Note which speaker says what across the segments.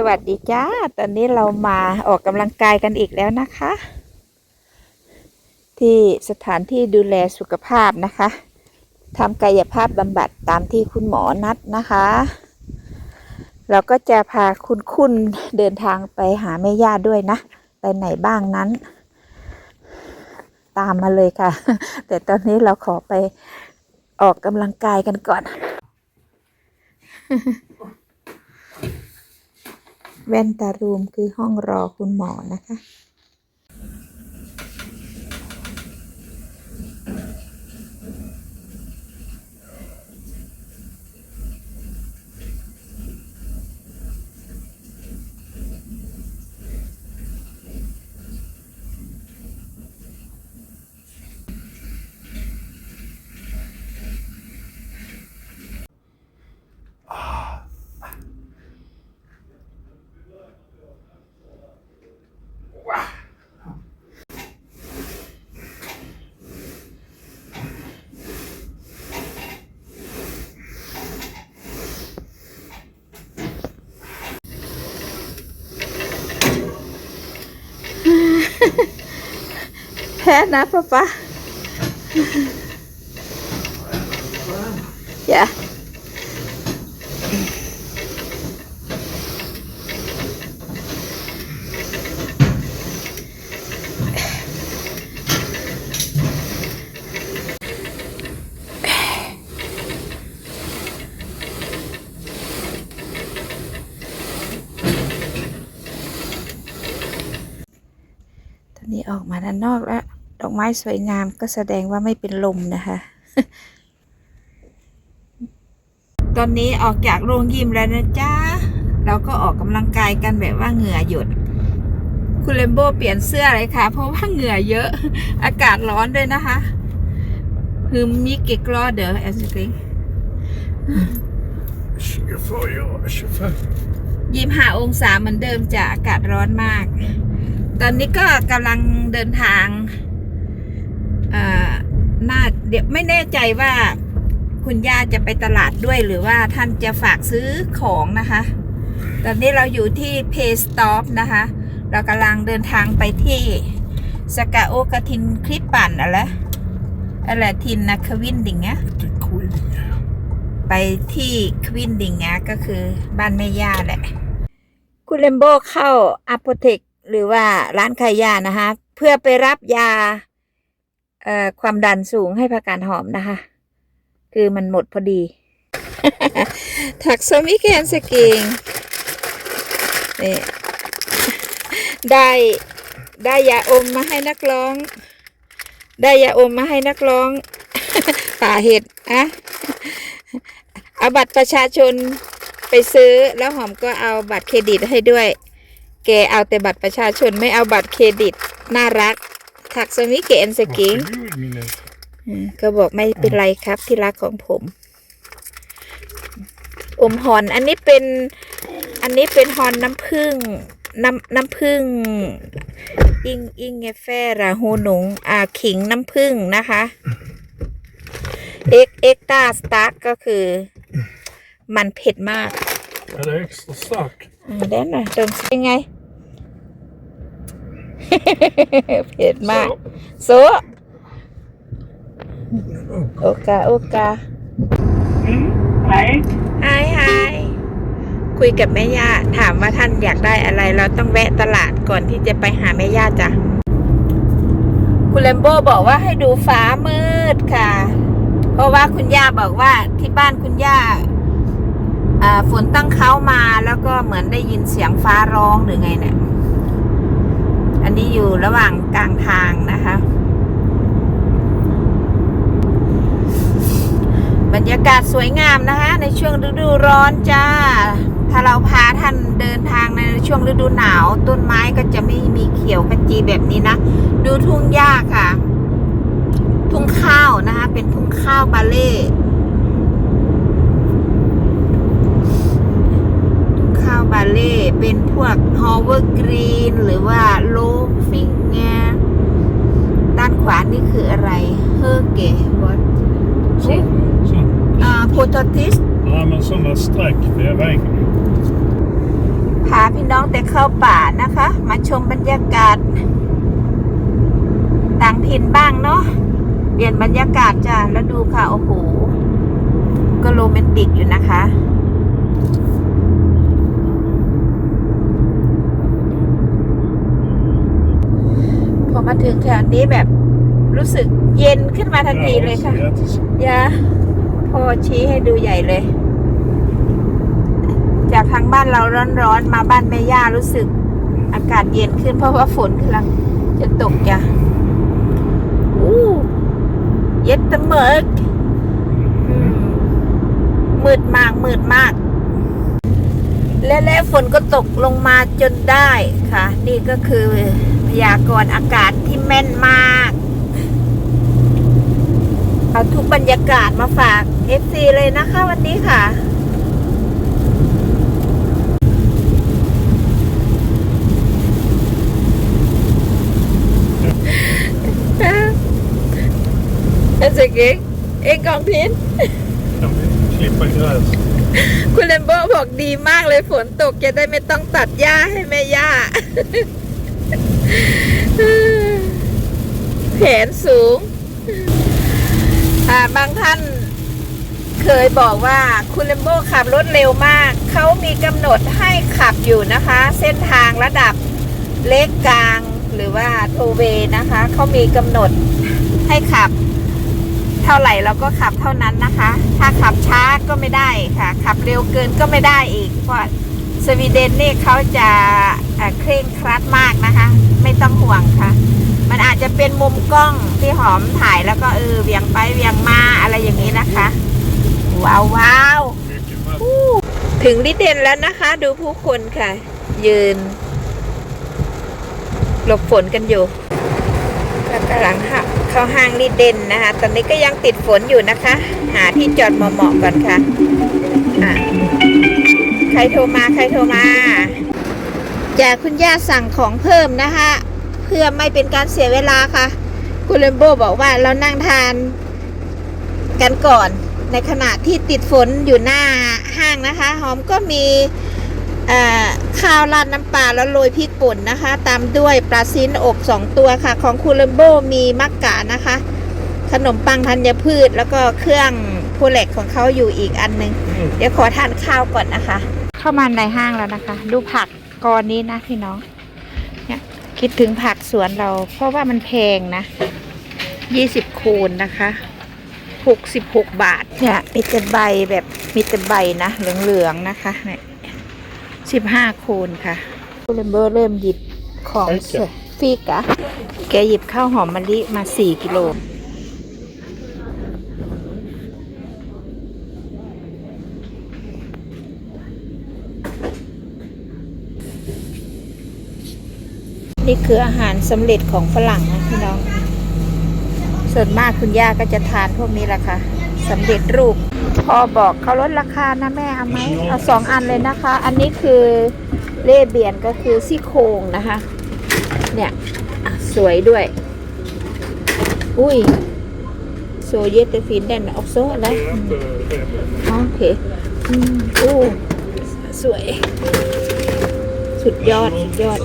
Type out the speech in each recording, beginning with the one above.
Speaker 1: สวัสดีจ้า ตอนนี้เรามาออกกำลังกายกันอีกแล้วนะคะ ที่สถานที่ดูแลสุขภาพนะคะทำกายภาพบำบัดตามที่คุณหมอนัดนะคะ เราก็จะพาคุณคุณเดินทางไปหาแม่ย่าด้วยนะ ไปไหนบ้างนั้น ตามมาเลยค่ะ แต่ตอนนี้เราขอไปออกกำลังกายกันก่อน แว่นตารูมคือห้องรอคุณหมอนะคะ พ้นะป๊าป๊าอย่าตอนนี้ออกมาด้านนอกแล้ว ไม้สวยงามก็แสดงว่าไม่เป็นลมนะคะ ตอนนี้ออกจากโรงยิมแล้วนะจ๊ะ เราก็ออกกำลังกายกันแบบว่าเหงื่อหยด คุณเลมโบเปลี่ยนเสื้อเลยค่ะ เพราะว่าเหงื่อเยอะ อากาศร้อนด้วยนะคะคือมิกเกกรอเดอร์แอสติง
Speaker 2: 24, ja, 25.
Speaker 1: ยี่ห้าองศาเหมือนเดิมจะอากาศร้อนมาก ตอนนี้ก็กำลังเดินทาง น่าเดี๋ยวไม่แน่ใจว่าคุณย่าจะไปตลาดด้วยหรือว่าท่านจะฝากซื้อของนะคะ ตอนนี้เราอยู่ที่เพสตอปนะคะ เรากำลังเดินทางไปที่สกาโอกทินคลิปปั่นอะไรอะไรทินนะควินดิงเงี้ยไปที่ควินดิงเงี้ยก็คือบ้านแม่ย่าแหละ คุณเลมโบเข้าอัปเทคหรือว่าร้านขายยานะคะ เพื่อไปรับยา ความดันสูงให้ผักกาดหอมนะคะ คือมันหมดพอดี ถักสมิแกนสกิงนี่ได้ได้ยาอมมาให้นักร้อง ได้ยาอมมาให้นักร้อง ป่าเห็ดอะเอาบัตรประชาชนไปซื้อแล้วหอมก็เอาบัตรเครดิตให้ด้วย แกเอาแต่บัตรประชาชนไม่เอาบัตรเครดิตน่ารัก ถักสมิเกนสกิง
Speaker 2: Vad gud, mina.
Speaker 1: อืมก็บอกไม่เป็นไรครับที่รักของผม อมฮอน อันนี้เป็น อันนี้เป็นฮอนน้ำผึ้งน้ำน้ำผึ้งอิงอิงเงแฟราฮูหนงอ่าขิงน้ำผึ้งนะคะ เอ็กเอ็กตาสตาร์ก็คือ มันเผ็ดมาก
Speaker 2: Är det extra stark?
Speaker 1: อ่าเด่นนะตรงเป็นไง เผ็ดมากโซะโอกาโอกา
Speaker 3: Hej.
Speaker 1: ไฮไฮคุยกับแม่ย่าถามว่าท่านอยากได้อะไร เราต้องแวะตลาดก่อนที่จะไปหาแม่ย่าจ้ะ คุณเลมโบบอกว่าให้ดูฟ้ามืดค่ะ เพราะว่าคุณย่าบอกว่าที่บ้านคุณย่าอ่าฝนตั้งเขามาแล้วก็เหมือนได้ยินเสียงฟ้าร้องหรือไงเนี่ย อันนี้อยู่ระหว่างกลางทางนะคะ บรรยากาศสวยงามนะคะ ในช่วงฤดูร้อนจ้า ถ้าเราพาท่านเดินทางในช่วงฤดูหนาว ต้นไม้ก็จะไม่มีเขียวขจีแบบนี้นะ ดูทุ่งหญ้าค่ะ ทุ่งข้าวนะคะ เป็นทุ่งข้าวบาเล่ทุ่งข้าวบา เล่เป็นพวกฮอเวอร์กรีน หรือว่าโลฟิงเงด้านขวานี่คืออะไร เฮอร์เกวอต
Speaker 2: Så. Så.
Speaker 1: อ่าโพตติส
Speaker 2: Ja, men sådana streck vid väggen.
Speaker 1: พาแพน้องแต่เข้าป่านะคะ มาชมบรรยากาศ ต่างถิ่นบ้างเนาะเปลี่ยนบรรยากาศจ้ะแล้วดูค่ะ โอ้โหก็โรแมนติกอยู่นะคะ มาถึงแถวนี้แบบรู้สึกเย็นขึ้นมาทันทีเลยค่ะยาพอชี้ให้ดูใหญ่เลย จากทางบ้านเราร้อนๆ มาบ้านแม่ย่ารู้สึก อากาศเย็นขึ้นเพราะว่าฝนกำลังจะตกจ้ะอู้เย็ดตะเมิกอืมมืดมากมืดมาก และแล้วฝนก็ตกลงมาจนได้ค่ะ นี่ก็คือพ ยากรณ์อากาศที่แม่นมาก เอาทุกบรรยากาศมาฝาก FC เลยนะคะวันนี้ค่ะ It's okay เองกองพิน
Speaker 2: Slipper gräs?
Speaker 1: คุณเลมโบบอกดีมากเลยฝนตกจะได้ไม่ต้องตัดหญ้าให้แม่ย่า แผนสูง อ่าบางท่านเคยบอกว่าคุณเลมโบขับรถเร็วมาก เขามีกำหนดให้ขับอยู่นะคะ เส้นทางระดับเล็กกลางหรือว่าโทเวนะคะ เขามีกำหนดให้ขับ เท่าไหร่เราก็ขับเท่านั้นนะคะ ถ้าขับช้าก็ไม่ได้ค่ะ ขับเร็วเกินก็ไม่ได้อีกเพราะ สวีเดนนี่เขาจะเคร่งครัดมากนะคะ ไม่ต้องห่วงค่ะ มันอาจจะเป็นมุมกล้องที่หอมถ่ายแล้วก็เออเวียงไปเวียงมาอะไรอย่างนี้นะคะ ว้าวว้าวถึงลิเดนแล้วนะคะ ดูผู้คนค่ะ ยืน หลบฝนกันอยู่แล้วกำลังเข้าห้างลิเดนนะคะ ตอนนี้ก็ยังติดฝนอยู่นะคะ หาที่จอดเหมาะๆก่อนค่ะอะ รโทรมาใครโทรมาจากคุณย่าสั่งของเพิ่มนะคะ เพื่อไม่เป็นการเสียเวลาค่ะ คุณเลมโบบอกว่าเรานั่งทานกันก่อน ในขณะที่ติดฝนอยู่หน้าห้างนะคะ หอมก็มีข้าวราดน้ำปลาแล้วโรยพริกป่นนะคะ ตามด้วยปลาซินอบสองตัวค่ะ ของคูเลมโบมีมักกะนะคะ ขนมปังธัญพืช แล้วก็เครื่องโพเล็กของเขาอยู่อีกอันหนึง เดี๋ยวขอทานข้าวก่อนนะคะ เข้ามาในห้างแล้วนะคะ ดูผักกอนนี้นะพี่น้อง เนี่ยคิดถึงผักสวนเรา เพราะว่ามันแพงนะยี่สิบคูณนะคะหกสิบหกบาท เนี่ยมีแต่ใบแบบมีแต่ใบนะเหลืองๆนะคะเนี่ยสิบห้าคูณค่ะคูเลมเบอร์เริ่มหยิบของ
Speaker 2: ฟิกอะ
Speaker 1: ฟิกอะแกหยิบข้าวหอมมะลิมาสี่กิโล นี่คืออาหารสำเร็จของฝรั่งนะพี่น้อง ส่วนมากคุณย่าก็จะทานพวกนี้แหละค่ะสำเร็จรูปพ่อบอกเขาลดราคานะแม่เอาไหมเอาสองอันเลยนะคะ อันนี้คือเล่เบียนก็คือซี่โครงนะคะ เนี่ยสวยด้วย อุ้ยโซเยตฟินแดนออกโซอะไรโอเคอู้สวย สุดยอด สุดยอด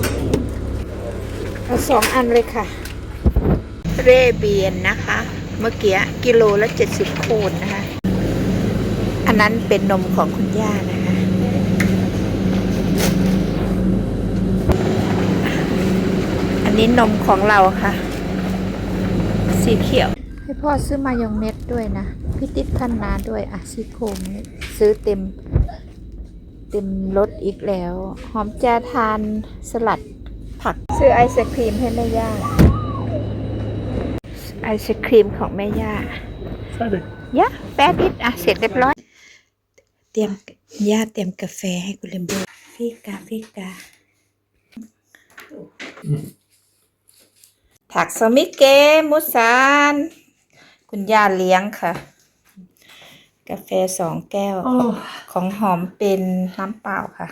Speaker 1: เอาสองอันเลยค่ะ เรเบียนนะคะ เมื่อกี้กิโลละเจ็ดสิบโคนนะคะ อันนั้นเป็นนมของคุณย่านะคะ อันนี้นมของเราค่ะ สีเขียว ให้พ่อซื้อมายองเนสด้วยนะ พี่ติ๊ดคันนาด้วยอะซีโครงนี่ซื้อเต็มเต็มรถอีกแล้ว หอมจะทานสลัดผัก ซื้อไอศครีมให้แม่ย่า ไอศครีมของแม่ย่า
Speaker 2: Färdig.
Speaker 1: ยะแป๊ดิดอะ เสร็จเรียบร้อย เตรียมย่าเตรียมกาแฟให้คุณเลมโบฟิกาฟิกาถักสมิเกมุสานคุณย่าเลี้ยงค่ะ กาแฟสองแก้ว ของหอมเป็นน้ำเปล่าค่ะ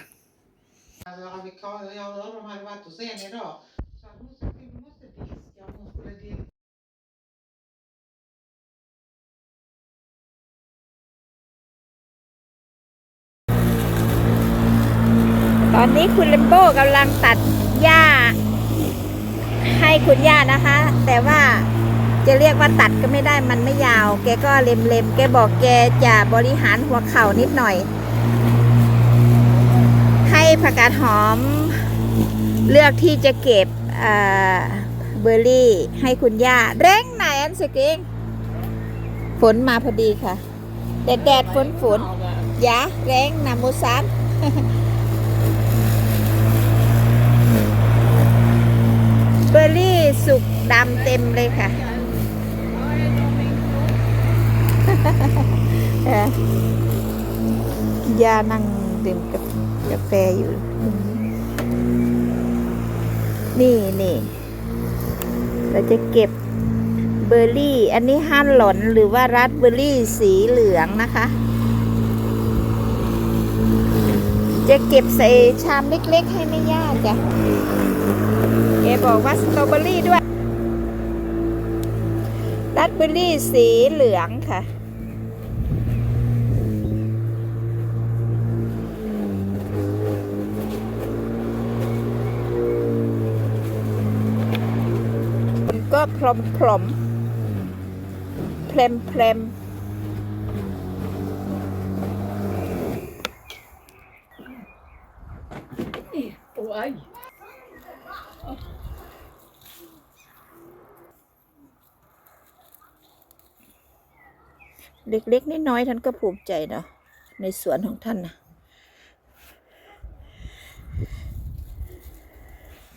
Speaker 4: Alltså, har vi kvar, ja, de hade varit hos en idag. Så hon sa att vi måste diska om hon skulle diska.
Speaker 1: ตอนนี้คุณเลมโบ้กำลังตัดหญ้า ให้คุณย่านะคะ แต่ว่าจะเรียกว่าตัดก็ไม่ได้มันไม่ยาว แกก็เล็มๆ แกบอกแกจะบริหารหัวเข่านิดหน่อย ผักกาดหอม เลือกที่จะเก็บเบอร์รี่ให้คุณย่าเร่งไหนอันสกิงฝนมาพอดีค่ะ แดดแดดฝนฝนยาแรงนามูซานเบอร์รี่สุกดำเต็มเลยค่ะย่านั่งดื่มกา กาแฟอยู่ นี่นี่เราจะเก็บเบอร์รี่ อันนี้ฮั่นหลอนหรือว่ารัดเบอร์รี่สีเหลืองนะคะ จะเก็บใส่ชามเล็กๆ ให้ไม่ยากจ้ะแกบอกว่าสตรอเบอรี่ด้วย รัดเบอร์รี่สีเหลืองค่ะ ก็พรมพรมๆเพลมเพลมเล็กๆน้อยๆท่านก็ภูมิใจเนาะในสวนของท่านนะ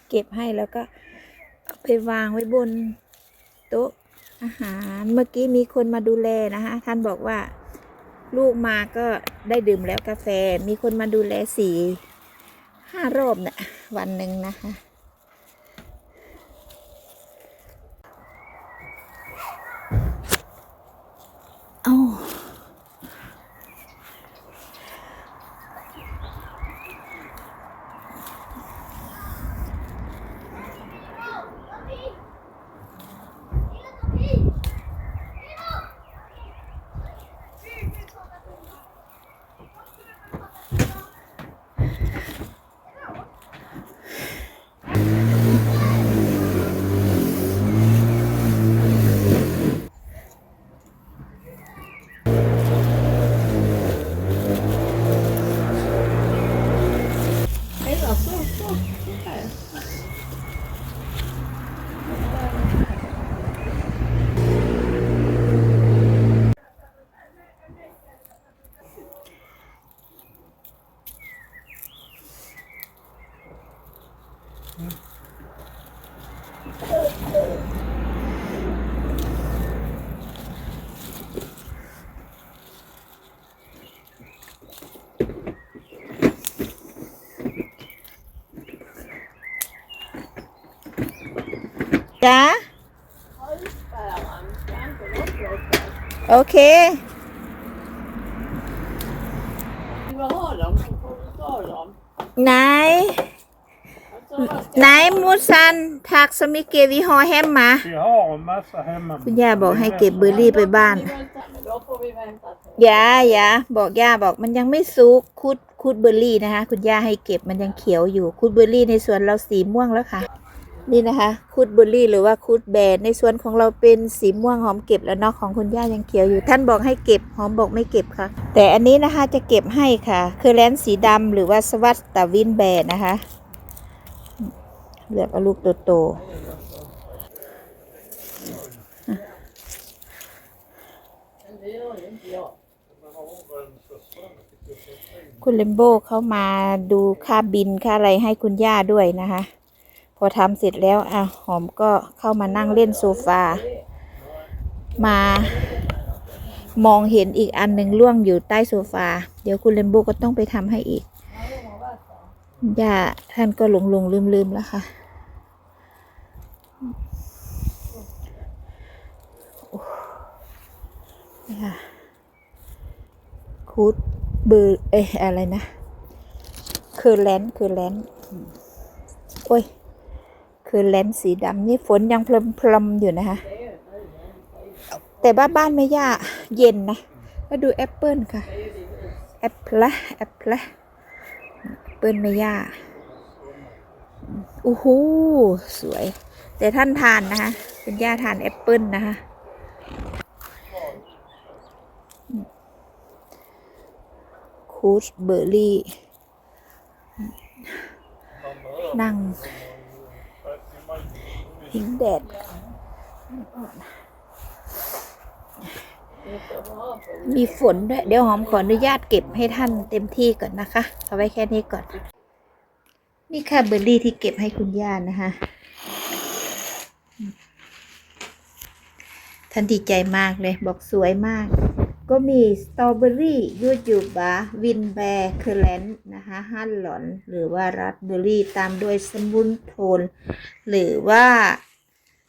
Speaker 1: เก็บให้แล้วก็เอา ไปวางไว้บนโต๊ะอาหารเมื่อกี้มีคนมาดูแลนะคะท่านบอกว่าลูกมาก็ได้ดื่มแล้วกาแฟ มีคนมาดูแลสี่ห้ารอบนะ่ะวันหนึ่งนะคะ จ้าโอเคไหนไหนมูซันทักสมิเกวิฮอแฮมมา
Speaker 2: Vi har en massa hemma.
Speaker 1: คุณย่าบอกให้เก็บเบอร์รี่ไปบ้าน
Speaker 3: Då får vi vänta till
Speaker 1: ย่าย่าบอกย่าบอกมันยังไม่สุกคุดคุดเบอร์รี่นะคะ คุณย่าให้เก็บมันยังเขียวอยู่คุดเบอร์รี่ในสวนเราสีม่วงแล้วค่ะ นี่นะคะคุดบอร์รี่หรือว่าคุดแบนในสวนของเราเป็นสีม่วงหอมเก็บแล้วเนาะของคุณย่ายังเขียวอยู่ ท่านบอกให้เก็บหอมบอกไม่เก็บค่ะ แต่อันนี้นะคะจะเก็บให้ค่ะ คือแลนสีดำหรือว่าสวัสตาวินแบนนะคะเลือกเอาลูกโตๆคุณเลมโบเข้ามาดูค่าบินค่าอะไรให้คุณย่าด้วยนะคะ พอทำเสร็จแล้วอะหอมก็เข้ามานั่งเล่นโซฟา มามองเห็นอีกอันหนึ่งล่วงอยู่ใต้โซฟา เดี๋ยวคุณเลมโบก็ต้องไปทำให้อีกย่าท่านก็หลงหลงลืมลืมแล้วค่ะ นี่ค่ะ คูดเบอร์เอ้ยอะไรนะ คือแลนด์คือแลนด์โอ้ย คือแลนสีดำนี่ฝนยังพลมๆอยู่นะคะ แต่บ้านบ้านไม่ย่าเย็นนะมาดูแอปเปิลค่ะ แอปเปิลแอปเปิลแอปเปิลแม่ยาโอ้โหสวย แต่ท่านทานนะคะคุณย่าทานแอปเปิลนะคะ คูสเบอร์รี่นั่ง พิงแดดมีฝนด้วย เดี๋ยวหอมขออนุญาตเก็บให้ท่านเต็มที่ก่อนนะคะ เอาไว้แค่นี้ก่อน นี่ค่ะเบอร์รี่ที่เก็บให้คุณย่านะคะท่านดีใจมากเลย บอกสวยมาก ก็มีสตรอเบอรี่ยูจูบาวินแบร์เคอร์แลนด์นะคะฮันหลอน หรือว่ารัสเบอร์รี่ตามด้วยสมุนโทน หรือว่า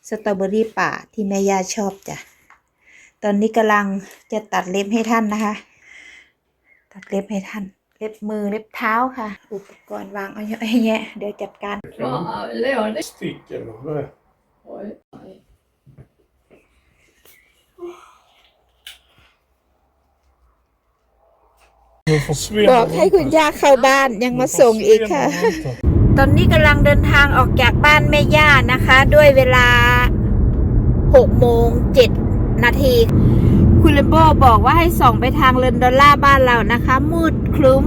Speaker 1: สตรอเบอรี่ป่าที่แม่ย่าชอบจ้ะ ตอนนี้กำลังจะตัดเล็บให้ท่านนะคะ ตัดเล็บให้ท่าน เล็บมือเล็บเท้าค่ะ อุปกรณ์วางเอาเยอะแยะเดี๋ยวจัดการ
Speaker 3: Ja, Leon, det
Speaker 2: Stick eller vad?
Speaker 3: Oj.
Speaker 1: บอกให้คุณย่าเข้าบ้านยังมาส่งอีกค่ะ ตอนนี้กำลังเดินทางออกจากบ้านแม่ย่านะคะ ด้วยเวลา6โมง7นาที คุณเลมโบบอกว่าให้ส่องไปทางเรนดอลล่าบ้านเรานะคะ มืดคลุ้ม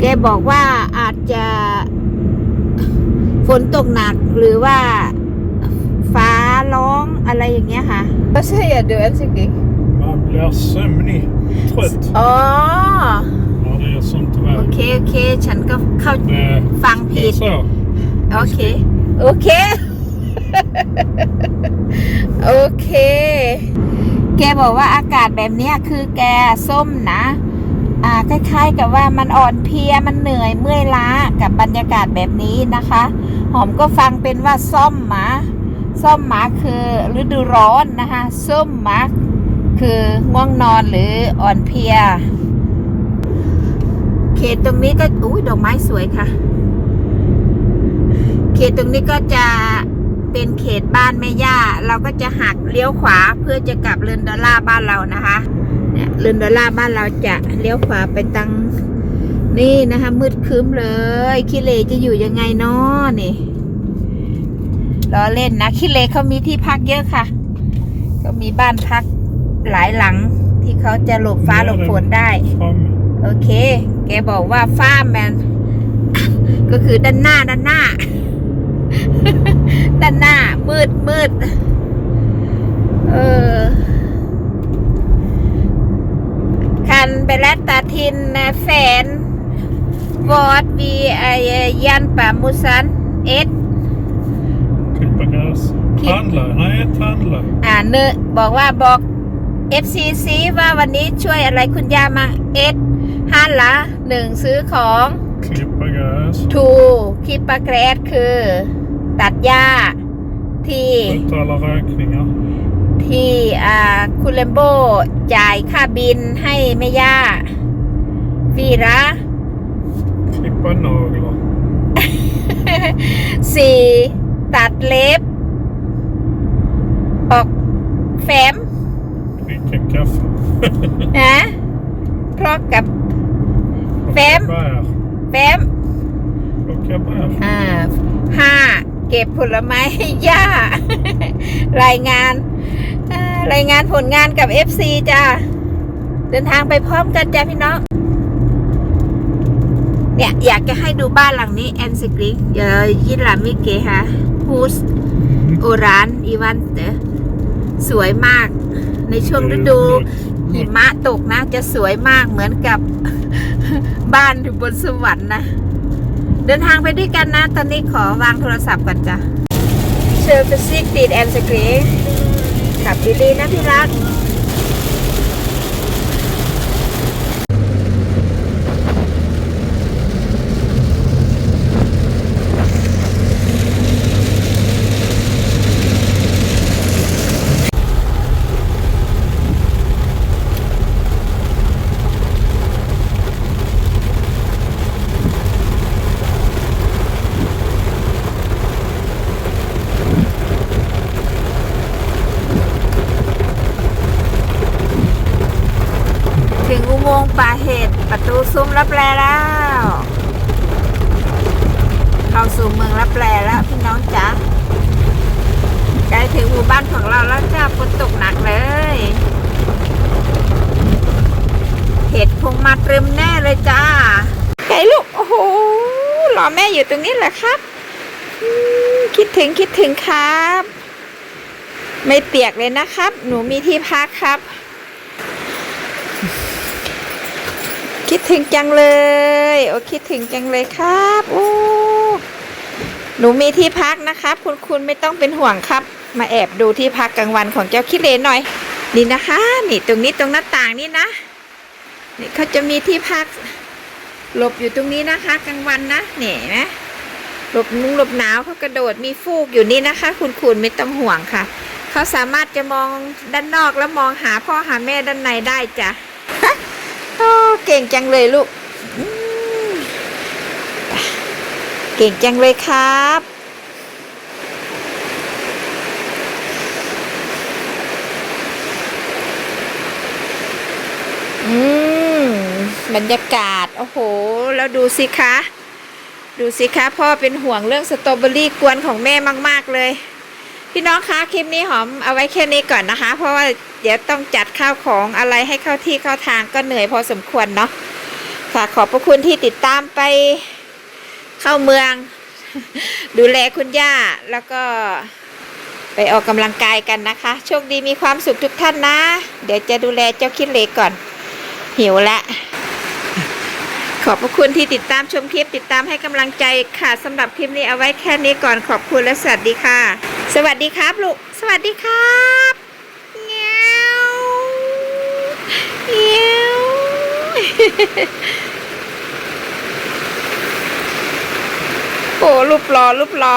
Speaker 1: แกบอกว่าอาจจะฝนตกหนักหรือว่าฟ้าร้องอะไรอย่างเงี้ยค่ะ
Speaker 3: Vad säger du älskling?
Speaker 2: Man blir sömnig, trött.
Speaker 1: อ๋อ
Speaker 2: Ja, det är sånt
Speaker 1: โอเค
Speaker 2: väder.
Speaker 1: โอเค ฉันก็เข้า
Speaker 2: Det,
Speaker 1: ฟัง
Speaker 2: det
Speaker 1: ผิ
Speaker 2: är
Speaker 1: ด
Speaker 2: så.
Speaker 1: โอเค โอเค โอเค แกบอกว่าอากาศแบบเนี้ยคือแกส้มนะ อ่า คล้ายๆ กับว่ามันอ่อนเพลีย มันเหนื่อย เมื่อยล้า กับบรรยากาศแบบนี้นะคะ หอมก็ฟังเป็นว่าส้มหมา ส้มหมาคือฤดูร้อนนะคะ ส้มหมา คือง่วงนอนหรืออ่อนเพลีย เขตตรงนี้ก็อุ้ยดอกไม้สวยค่ะ เขตตรงนี้ก็จะเป็นเขตบ้านแม่ย่า เราก็จะหักเลี้ยวขวาเพื่อจะกลับเรือนดอลลาร์บ้านเรานะคะเนี่ยเรือนดอลลาร์บ้านเราจะเลี้ยวขวาไปตังนี่นะคะ มืดครึ้มเลยคิเลจะอยู่ยังไงนาะนี่ล้อเล่นนะคิเลเขามีที่พักเยอะค่ะ ก็มีบ้านพัก หลายหลังที่เขาจะหลบฟ้าหลบฝนได้
Speaker 2: Framme.
Speaker 1: โอเค แกบอกว่าฟ้าแมนก็คือด้านหน้าด้านหน้า ด้านหน้า มืดมืดเออคันไปแลตตาทินนะแฟนวอดวีไอยันป่ามุสันเอส
Speaker 2: Klippa gräs.
Speaker 1: Klipp-
Speaker 2: Handla? Nej, ett handla.
Speaker 1: อ่าเนอะบอกว่าบอก FCC ว่าวันนี้ช่วยอะไรคุณย่ามาเอสห้าละหนึ่งซื้อของ
Speaker 2: Klippa gräs.
Speaker 1: ทูคิปาแกรสคือ ตัดหญ้าที่
Speaker 2: Betala räkningar.
Speaker 1: ที่อ่าคุณเลมโบจ่ายค่าบินให้แม่ย่าฟีระ
Speaker 2: Klippa naglar.
Speaker 1: สี่ตัดเล็บ ออกแฟ้ม
Speaker 2: Dricka kaffe.
Speaker 1: นะเพราะกับ
Speaker 2: Plocka
Speaker 1: Fem.
Speaker 2: bär.
Speaker 1: แฟ้ม
Speaker 2: Plocka bär.
Speaker 1: อ่าห้าเก็บผลไม้ให้ย่า รายงานอ่ารายงานผลงานกับ FC จ้าเดินทางไปพร้อมกันจ้าพี่น้อง เนี่ย อยากจะให้ดูบ้านหลังนี้แอนซิกลิงเดี๋ยวยินหลามิเกฮะฮูส โอรานอีวันเตอสวยมาก ในช่วงฤดูหิมะตกนะ จะสวยมากเหมือนกับบ้านอยู่บนสวรรค์นะ เดินทางไปด้วยกันนะ ตอนนี้ขอวางโทรศัพท์ก่อนจ้ะเชอร์ฟิสิกติดแอนสกรีขับดีๆนะพี่รัก สู่เมืองรับแลแล้วพี่น้องจ๋าใกล้ถึงหมู่บ้านของเราแล้วจ้าฝนตกหนักเลย เห็ดคงมาเติมแน่เลยจ้าไก่ลูกโอ้โหรอแม่อยู่ตรงนี้แหละครับ คิดถึงคิดถึงครับ ไม่เปียกเลยนะครับ หนูมีที่พักครับ คิดถึงจังเลย โอ้คิดถึงจังเลยครับโอ้ หนูมีที่พักนะครับ คุณคุณไม่ต้องเป็นห่วงครับ มาแอบดูที่พักกลางวันของเจ้าคิเลนหน่อย นี่นะคะ นี่ตรงนี้ตรงหน้าต่างนี่นะนี่เขาจะมีที่พัก หลบอยู่ตรงนี้นะคะ กลางวันนะนี่เห็นะหลบนุงหลบหนาวเขากระโดดมีฟูกอยู่นี่นะคะ คุณคุณไม่ต้องห่วงค่ะเขาสามารถจะมองด้านนอกแล้วมองหาพ่อหาแม่ด้านในได้จ้ะโอ้เก่งจังเลยลูก ก่งจังเลยครับ อืม บรรยากาศ โอ้โห แล้วดูสิคะ ดูสิคะ พ่อเป็นห่วงเรื่องสตรอเบอรี่กวนของแม่มาก ๆ เลย พี่น้องคะคลิปนี้หอมเอาไว้แค่นี้ก่อนนะคะ เพราะว่าเดี๋ยวต้องจัดข้าวของอะไรให้เข้าที่เข้าทางก็เหนื่อยพอสมควรเนาะค่ะขอบพระคุณที่ติดตามไป เข้าเมือง ดูแลคุณย่า แล้วก็ไปออกกำลังกายกันนะคะ โชคดีมีความสุขทุกท่านนะ เดี๋ยวจะดูแลเจ้าคิดเล็กก่อน หิวละขอบพระคุณที่ติดตามชมคลิปติดตามให้กำลังใจค่ะสำหรับคลิปนี้เอาไว้แค่นี้ก่อนขอบคุณและสวัสดีค่ะ สวัสดีครับลูกสวัสดีครับเงี้ยวเงี้ยว โอ้รูปรอรูปรอ